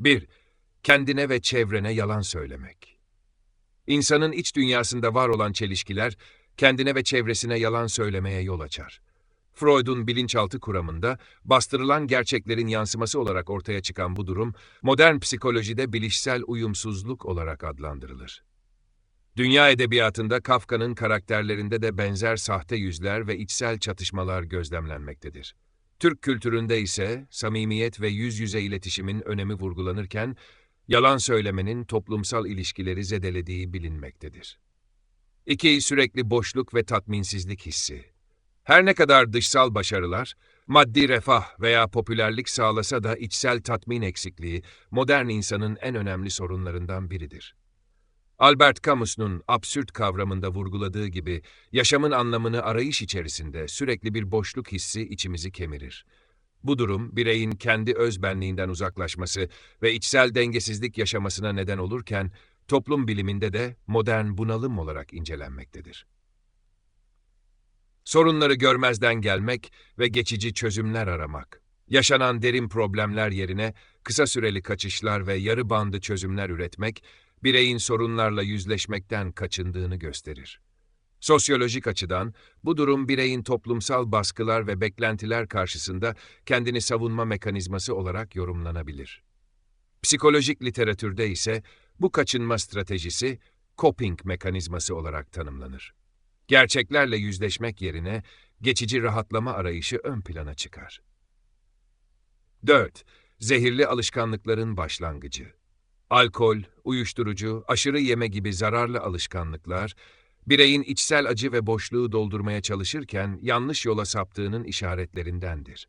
1. Kendine ve çevrene yalan söylemek. İnsanın iç dünyasında var olan çelişkiler, kendine ve çevresine yalan söylemeye yol açar. Freud'un bilinçaltı kuramında bastırılan gerçeklerin yansıması olarak ortaya çıkan bu durum, modern psikolojide bilişsel uyumsuzluk olarak adlandırılır. Dünya edebiyatında Kafka'nın karakterlerinde de benzer sahte yüzler ve içsel çatışmalar gözlemlenmektedir. Türk kültüründe ise samimiyet ve yüz yüze iletişimin önemi vurgulanırken, yalan söylemenin toplumsal ilişkileri zedelediği bilinmektedir. 2. Sürekli boşluk ve tatminsizlik hissi. Her ne kadar dışsal başarılar, maddi refah veya popülerlik sağlasa da içsel tatmin eksikliği modern insanın en önemli sorunlarından biridir. Albert Camus'un absürt kavramında vurguladığı gibi yaşamın anlamını arayış içerisinde sürekli bir boşluk hissi içimizi kemirir. Bu durum bireyin kendi özbenliğinden uzaklaşması ve içsel dengesizlik yaşamasına neden olurken toplum biliminde de modern bunalım olarak incelenmektedir. Sorunları görmezden gelmek ve geçici çözümler aramak. Yaşanan derin problemler yerine kısa süreli kaçışlar ve yarı bandı çözümler üretmek, bireyin sorunlarla yüzleşmekten kaçındığını gösterir. Sosyolojik açıdan bu durum bireyin toplumsal baskılar ve beklentiler karşısında kendini savunma mekanizması olarak yorumlanabilir. Psikolojik literatürde ise bu kaçınma stratejisi coping mekanizması olarak tanımlanır. Gerçeklerle yüzleşmek yerine geçici rahatlama arayışı ön plana çıkar. 4. Zehirli alışkanlıkların başlangıcı. Alkol, uyuşturucu, aşırı yeme gibi zararlı alışkanlıklar, bireyin içsel acı ve boşluğu doldurmaya çalışırken yanlış yola saptığının işaretlerindendir.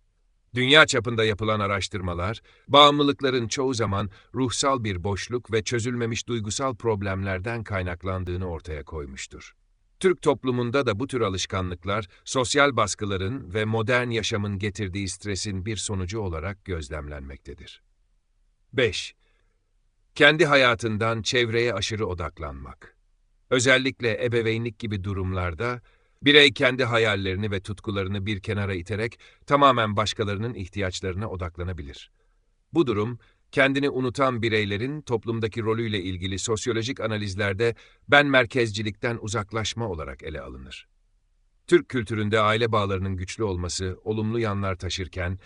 Dünya çapında yapılan araştırmalar, bağımlılıkların çoğu zaman ruhsal bir boşluk ve çözülmemiş duygusal problemlerden kaynaklandığını ortaya koymuştur. Türk toplumunda da bu tür alışkanlıklar, sosyal baskıların ve modern yaşamın getirdiği stresin bir sonucu olarak gözlemlenmektedir. 5. Kendi hayatından çevreye aşırı odaklanmak. Özellikle ebeveynlik gibi durumlarda, birey kendi hayallerini ve tutkularını bir kenara iterek tamamen başkalarının ihtiyaçlarına odaklanabilir. Bu durum, kendini unutan bireylerin toplumdaki rolüyle ilgili sosyolojik analizlerde ben merkezcilikten uzaklaşma olarak ele alınır. Türk kültüründe aile bağlarının güçlü olması olumlu yanlar taşırken,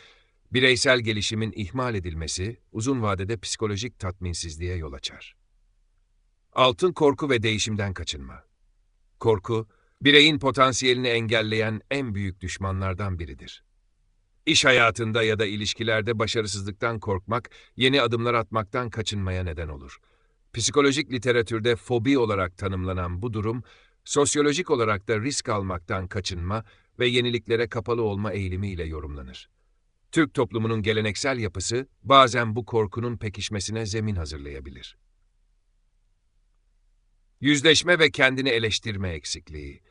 bireysel gelişimin ihmal edilmesi uzun vadede psikolojik tatminsizliğe yol açar. Altın korku ve değişimden kaçınma. Korku, bireyin potansiyelini engelleyen en büyük düşmanlardan biridir. İş hayatında ya da ilişkilerde başarısızlıktan korkmak, yeni adımlar atmaktan kaçınmaya neden olur. Psikolojik literatürde fobi olarak tanımlanan bu durum, sosyolojik olarak da risk almaktan kaçınma ve yeniliklere kapalı olma eğilimiyle yorumlanır. Türk toplumunun geleneksel yapısı bazen bu korkunun pekişmesine zemin hazırlayabilir. Yüzleşme ve kendini eleştirme eksikliği.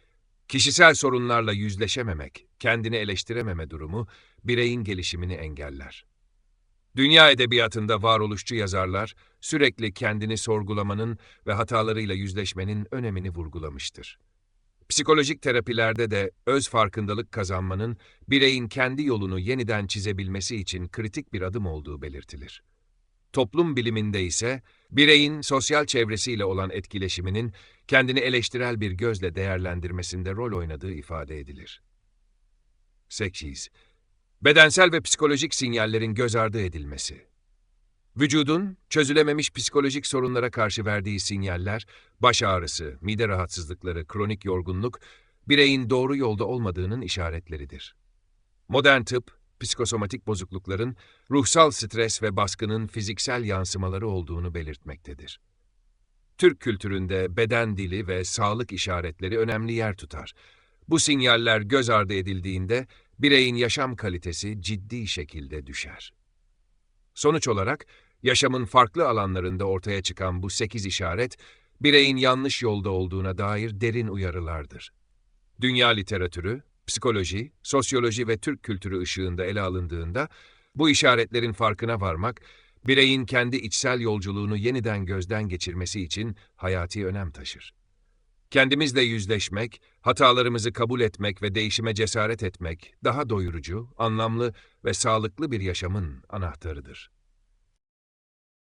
Kişisel sorunlarla yüzleşememek, kendini eleştirememe durumu bireyin gelişimini engeller. Dünya edebiyatında varoluşçu yazarlar sürekli kendini sorgulamanın ve hatalarıyla yüzleşmenin önemini vurgulamıştır. Psikolojik terapilerde de öz farkındalık kazanmanın bireyin kendi yolunu yeniden çizebilmesi için kritik bir adım olduğu belirtilir. Toplum biliminde ise bireyin sosyal çevresiyle olan etkileşiminin kendini eleştirel bir gözle değerlendirmesinde rol oynadığı ifade edilir. 8. Bedensel ve psikolojik sinyallerin göz ardı edilmesi. Vücudun çözülememiş psikolojik sorunlara karşı verdiği sinyaller, baş ağrısı, mide rahatsızlıkları, kronik yorgunluk, bireyin doğru yolda olmadığının işaretleridir. Modern tıp, psikosomatik bozuklukların ruhsal stres ve baskının fiziksel yansımaları olduğunu belirtmektedir. Türk kültüründe beden dili ve sağlık işaretleri önemli yer tutar. Bu sinyaller göz ardı edildiğinde bireyin yaşam kalitesi ciddi şekilde düşer. Sonuç olarak yaşamın farklı alanlarında ortaya çıkan bu sekiz işaret, bireyin yanlış yolda olduğuna dair derin uyarılardır. Dünya literatürü, psikoloji, sosyoloji ve Türk kültürü ışığında ele alındığında, bu işaretlerin farkına varmak, bireyin kendi içsel yolculuğunu yeniden gözden geçirmesi için hayati önem taşır. Kendimizle yüzleşmek, hatalarımızı kabul etmek ve değişime cesaret etmek, daha doyurucu, anlamlı ve sağlıklı bir yaşamın anahtarıdır.